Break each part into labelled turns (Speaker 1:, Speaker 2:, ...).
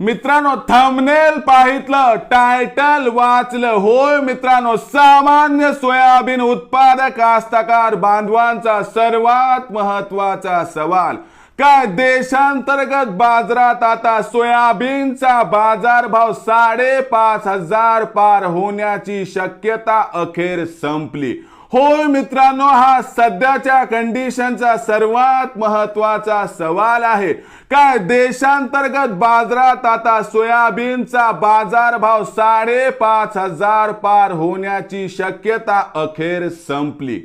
Speaker 1: मित्रांनो thumbnail पाहितलं title वाचलं. होय मित्रांनो सामान्य सोयाबीन उत्पादक कास्तकार बांधवांचा सर्वात महत्त्वाचा सवाल काय देशांतर्गत बाजारात आता सोयाबीनचा बाजारभाव साडेपाच हजार पार होण्याची शक्यता अखेर संपली? होय मित्रांनो हा सध्याच्या कंडिशनचा सर्वात महत्त्वाचा सवाल आहे. काय देशांतर्गत बाजारात आता सोयाबीनचा बाजारभाव साडेपाच हजार पार होण्याची शक्यता अखेर संपली?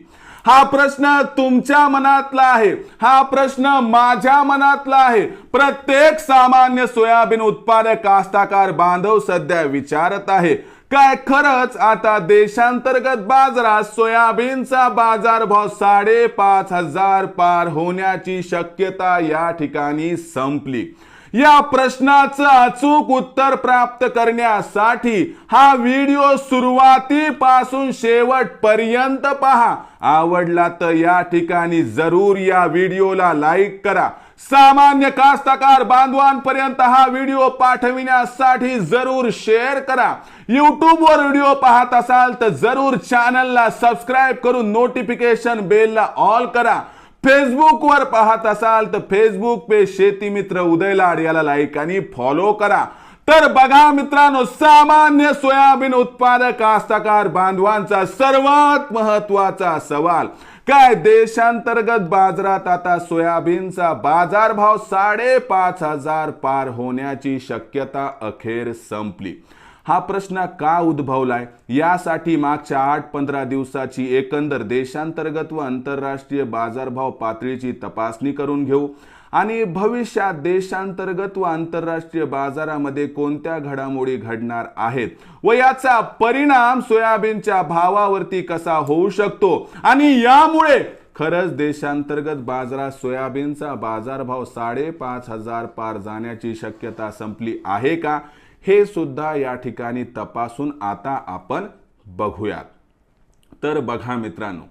Speaker 1: हा प्रश्न तुमच्या मनातला आहे. हा प्रश्न माझ्या मनातला आहे. प्रत्येक सामान्य सोयाबीन उत्पादक कास्ताकार बांधव सध्या विचारत आहे. काय खरंच आता देशांतर्गत बाजारात सोयाबीनचा बाजारभाव साडेपाच हजार पार होण्याची शक्यता या ठिकाणी संपली. या प्रश्नाचं अचूक उत्तर प्राप्त करण्यासाठी हा व्हिडिओ सुरुवातीपासून शेवटपर्यंत पहा. आवडला तर या ठिकाणी जरूर या व्हिडिओला लाईक करा. सामान्य कास्तकार बांधवांपर्यंत हा व्हिडिओ पाठविण्यासाठी जरूर शेअर करा. युट्यूब वर व्हिडिओ पाहत असाल तर जरूर चॅनलला सबस्क्राईब करून नोटिफिकेशन बेलला ऑल करा. फेसबुकवर पाहत असाल तर फेसबुक पे शेती मित्र उदय लाड याला लाईक आणि फॉलो करा. तर बघा मित्रांनो सामान्य सोयाबीन उत्पादक कास्तकार बांधवांचा सर्वात महत्त्वाचा सवाल काय देशांतर्गत बाजारात आता सोयाबीनचा बाजारभाव साडेपाच हजार पार होण्याची शक्यता अखेर संपली? हा प्रश्न का उद्भवलाय? यासाठी मागच्या आठ पंधरा दिवसाची एकंदर देशांतर्गत व आंतरराष्ट्रीय बाजारभाव पातळीची तपासणी करून घेऊ. आणि भविष्यात देशांतर्गत व आंतरराष्ट्रीय बाजारामध्ये कोणत्या घडामोडी घडणार आहेत व याचा परिणाम सोयाबीनच्या भावावरती कसा होऊ शकतो? आणि यामुळे खरंच देशांतर्गत बाजारात सोयाबीनचा बाजारभाव साडेपाच हजार पार जाण्याची शक्यता संपली आहे का? हे सुद्धा या ठिकाणी तपासून आता आपण बघूयात. तर बघा मित्रांनो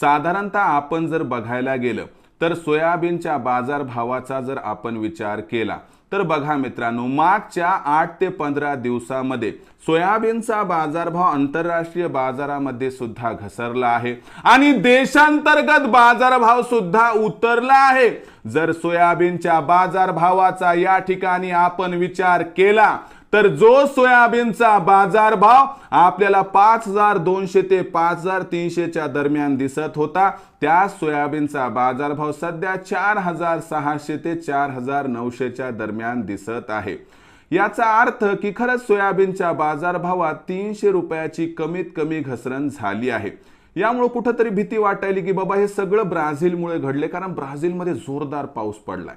Speaker 1: साधारणतः आपण जर बघायला गेलं तर सोयाबीनच्या बाजारभावाचा जर आपण विचार केला तर बघा मित्रांनो मागच्या आठ ते पंधरा दिवसामध्ये सोयाबीनचा बाजारभाव आंतरराष्ट्रीय बाजारामध्ये सुद्धा घसरला आहे. आणि देशांतर्गत बाजारभाव सुद्धा उतरला आहे. जर सोयाबीनच्या बाजारभावाचा या ठिकाणी आपण विचार केला तर जो सोयाबीनचा बाजारभाव आपल्याला पाच हजार दोनशे ते पाच हजार तीनशेच्या दरम्यान दिसत होता त्या सोयाबीनचा बाजारभाव सध्या चार हजार सहाशे ते चार हजार नऊशेच्या दरम्यान दिसत आहे. याचा अर्थ की खरंच सोयाबीनच्या बाजारभावात तीनशे रुपयाची कमीत कमी घसरण झाली आहे. यामुळे कुठंतरी भीती वाटायली की बाबा हे सगळं ब्राझीलमुळे घडले कारण ब्राझीलमध्ये जोरदार पाऊस पडलाय.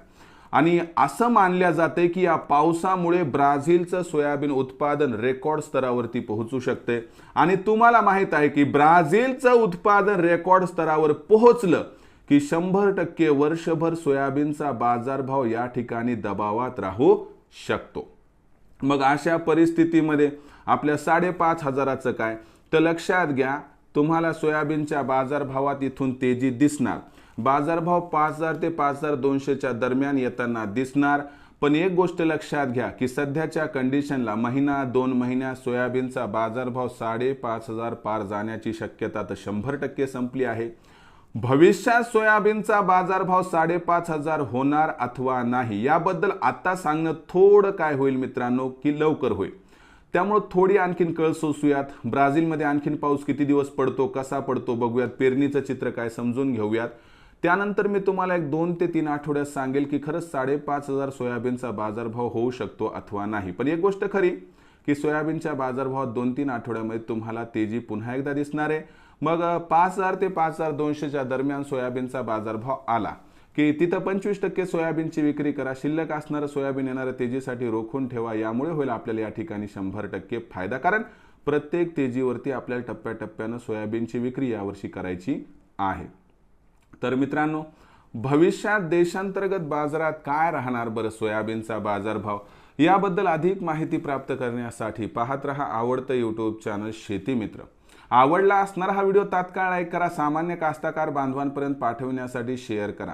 Speaker 1: आणि असं मानल्या जाते की या पावसामुळे ब्राझीलचं सोयाबीन उत्पादन रेकॉर्ड स्तरावरती पोहोचू शकते. आणि तुम्हाला माहीत आहे की ब्राझीलचं उत्पादन रेकॉर्ड स्तरावर पोहोचलं की शंभर टक्के वर्षभर सोयाबीनचा बाजारभाव या ठिकाणी दबावात राहू शकतो. मग अशा परिस्थितीमध्ये आपल्या साडेपाच हजाराचं काय? तर लक्षात घ्या तुम्हाला सोयाबीनच्या बाजारभावात इथून तेजी दिसणार. बाजारभाव पाच हजार ते पाच हजार दोनशेच्या दरम्यान येताना दिसणार. पण एक गोष्ट लक्षात घ्या की सध्याच्या कंडिशनला महिना दोन महिन्यात सोयाबीनचा बाजारभाव साडेपाच हजार पार जाण्याची शक्यता तर शंभर टक्के संपली आहे. भविष्यात सोयाबीनचा बाजारभाव साडेपाच हजार होणार अथवा नाही याबद्दल आता सांगणं थोडं काय होईल मित्रांनो की लवकर होईल. त्यामुळं थोडी आणखीन कळ सोसूयात. ब्राझीलमध्ये आणखीन पाऊस किती दिवस पडतो कसा पडतो बघूयात. पेरणीचं चित्र काय समजून घेऊयात. त्यानंतर मी तुम्हाला एक दोन ते तीन आठवड्यात सांगेल की खरंच साडेपाच हजार सोयाबीनचा बाजारभाव होऊ शकतो अथवा नाही. पण एक गोष्ट खरी की सोयाबीनच्या बाजारभावात दोन तीन आठवड्यामध्ये तुम्हाला तेजी पुन्हा एकदा दिसणार आहे. मग पाच हजार ते पाच हजार दोनशेच्या दरम्यान सोयाबीनचा बाजारभाव आला. की तिथं पंचवीस टक्के सोयाबीनची विक्री करा शिल्लक असणारं सोयाबीन येणाऱ्या तेजीसाठी रोखून ठेवा यामुळे होईल आपल्याला या ठिकाणी शंभर टक्के फायदा. कारण प्रत्येक तेजीवरती आपल्याला टप्प्याटप्प्यानं सोयाबीनची विक्री यावर्षी करायची आहे. तर मित्रांनो भविष्यात देशांतर्गत बाजारात काय राहणार बरं सोयाबीनचा बाजारभाव? याबद्दल अधिक माहिती प्राप्त करण्यासाठी पाहत रहा आवडतं यूट्यूब चॅनल शेती मित्र. आवडला असणारा हा व्हिडिओ तात्काळ लाईक करा सामान्य कास्ताकार बांधवांपर्यंत पाठवण्यासाठी शेअर करा.